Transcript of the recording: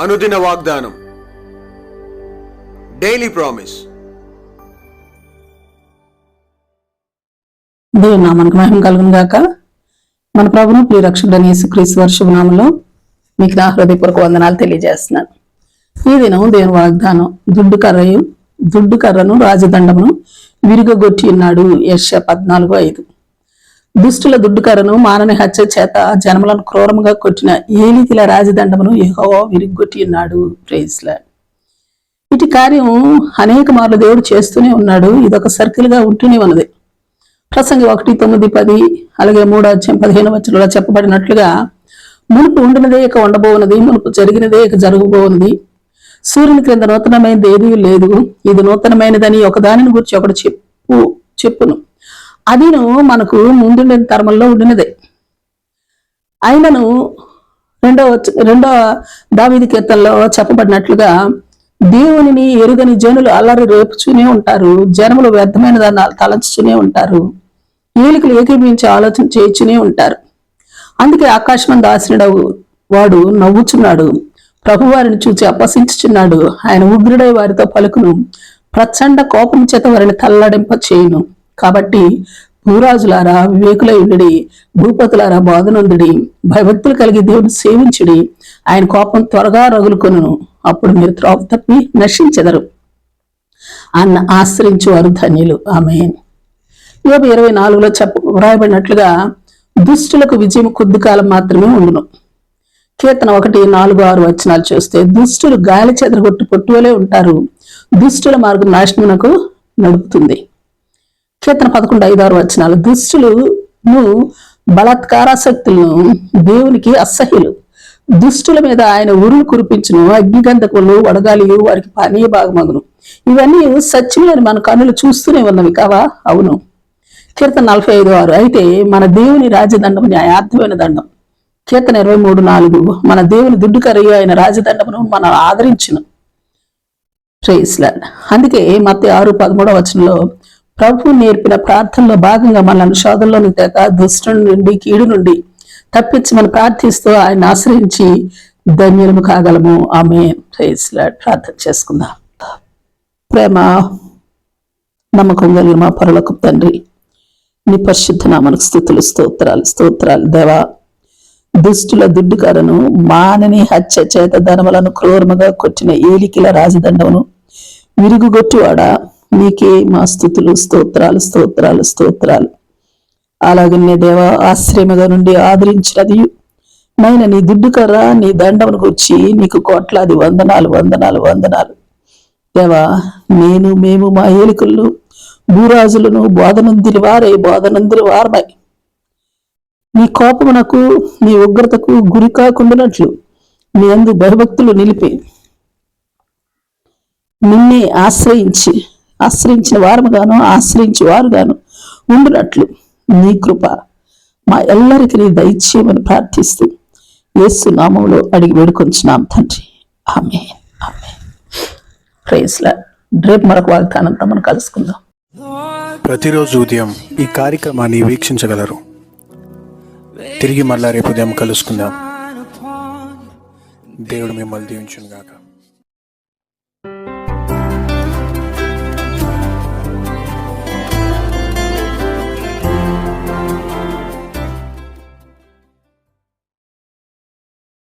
అనుదిన వాగ్దానం. Daily promise దేవుని నామానికి మహిమ కలుగును గాక. మన ప్రభును ప్రియ క్రీస్తు యేసుక్రీస్తు వర్షభనామంలో మీకు నా హృదయపూర్వక వందనాలు తెలియజేస్తున్నాను. ఈ దినం దేవుని వాగ్దానం. దుడ్డు కర్రయు దుడ్డు కర్రను రాజదండమును విరుగగొట్టి ఉన్నాడు యశ పద్నాలుగు ఐదు. దుష్టుల దుడ్డు కర్రను మానని హత్య చేత జనములను క్రూరముగా కొట్టిన ఏలికిల రాజదండమును యెహోవా విరిగ్గొట్టి ఉన్నాడు. ప్రేజ్లా ఇటు కార్యం అనేక మార్లు దేవుడు చేస్తూనే ఉన్నాడు. ఇదొక సర్కిల్గా ఉంటూనే ఉన్నది. ప్రసంగి ఒకటి తొమ్మిది పది అలాగే మూడో అధ్యాయం పదిహేను వచ్చంలో చెప్పబడినట్లుగా మునుపు ఉండినదే ఇక ఉండబోనది మునుపు జరిగినదే ఇక జరగబోనది సూర్యుని క్రింద నూతనమైనది ఏదీ లేదు. ఇది నూతనమైనదని ఒకదానిని గురించి ఒకటి చెప్పు చెప్పును. అదిను మనకు ముందుండిన తరమల్లో ఉండినదే. అయినను రెండో రెండో దావిది కీర్తనలో చెప్పబడినట్లుగా దేవునిని ఎరుగని జనులు అల్లరి రేపుచూనే ఉంటారు జనములు వ్యర్థమైన దాన్ని తలంచుచునే ఉంటారు ఏలికలు ఏకీభించి ఆలోచన చేయుచునే ఉంటారు. అందుకే ఆకాశం ఆశ్రయుడు వాడు నవ్వుచున్నాడు ప్రభువారిని చూచి అపసించుచున్నాడు ఆయన ఉగ్రుడై వారితో పలుకును ప్రచండ కోపం చేత వారిని తల్లడింప చేయును కాబట్టి భూరాజులారా వివేకులై ఉండి భూపతులారా బోధనందుడి భయభక్తులు కలిగి దేవుడు సేవించుడి. ఆయన కోపం త్వరగా రగులుకొను అప్పుడు మీరు త్రోవ తప్పి నశించెదరు. అన్న ఆశ్రయించు వారు ధన్యులు. ఆమె యోగ ఇరవై నాలుగులో చెప్ప వ్రాయబడినట్లుగా దుష్టులకు విజయం కొద్ది కాలం మాత్రమే ఉండును. కీర్తన ఒకటి నాలుగు ఆరు వచనాలు చూస్తే దుష్టులు గాలి చెదరగొట్టు పొట్టువలే ఉంటారు. దుష్టుల మార్గం నాశనమునకు నడుపుతుంది. కీర్తన పదకొండు ఐదు ఆరు వచనాలు దుష్టులను బలాత్కారాసక్తులను దేవునికి అసహ్యులు. దుష్టుల మీద ఆయన ఉరులు కురిపించును అగ్నిగంధకులు వడగాలియు వారికి పానీయ భాగమగును. ఇవన్నీ సత్యములని మన కన్నులు చూస్తూనే ఉన్నవి కావా? అవును. కీర్తన నలభై ఐదు ఆరు. అయితే మన దేవుని రాజదండము న్యాయార్థమైన దండం. కీర్తన ఇరవై మూడు నాలుగు. మన దేవుని దుడ్డు కరయ్య ఆయన రాజదండమును మనం ఆదరించును. ప్రేస్లాడ్ అందుకే మత్తి ఆరు పదమూడవ వచనంలో ప్రభు నేర్పిన ప్రార్థనలో భాగంగా మనల్ని శోధంలోని తెక దుష్టు నుండి కీడు నుండి తప్పించి మనం ప్రార్థిస్తూ ఆయన ఆశ్రయించి ధన్యులము కాగలము. ఆమె ప్రార్థన చేసుకుందాం. ప్రేమ నమ్మకం కలిగిన మా పరులకు తండ్రి నీ పరిశుద్ధ నామనకు స్థుతులు స్తోత్రాలు స్తోత్రాలు. దేవా దుష్టుల దుడ్డుకారను మానని హత్య చేత ధనములను క్రూరముగా కొట్టిన ఏలికిల రాజదండమును విరుగుగొట్టువాడా నీకే మా స్థుతులు స్తోత్రాలు స్తోత్రాలు స్తోత్రాలు. అలాగనే దేవా ఆశ్రయముగా నుండి ఆదరించినది. నైనా నీ దుడ్డు కర్ర నీ దండమును గుర్చి నీకు కోట్లాది వందనాలు వందనాలు వందనాలు. దేవా నేను మేము మా ఏలికలు భూరాజులను బోధనందిని వారే బోధనందిని వారమై. నీ కోపమునకు నీ ఉగ్రతకు గురి కాకుండానట్లు నీ అందు భయభక్తులు నిలిపి. నిన్నే ఆశ్రయించి ఆశ్రయించిన వారముగాను ఆశ్రయించి వారుగాను ఉండునట్లు నీ కృప మా ఎల్లరికి నీ దయచేయమని ప్రార్థిస్తూ యేసు నామంలో అడిగి వేడుకొంచున్నాం తండ్రి. ఆమె ఆమె ప్రేస్లా రేపు మరొక వాగ్దానంతో మనం కలుసుకుందాం. ప్రతిరోజు ఉదయం ఈ కార్యక్రమాన్ని వీక్షించగలరు. తిరిగి మళ్ళా రేపు ఉదయం కలుసుకుందాం. దేవుడు మిమ్మల్ని దీవించుగాక గాక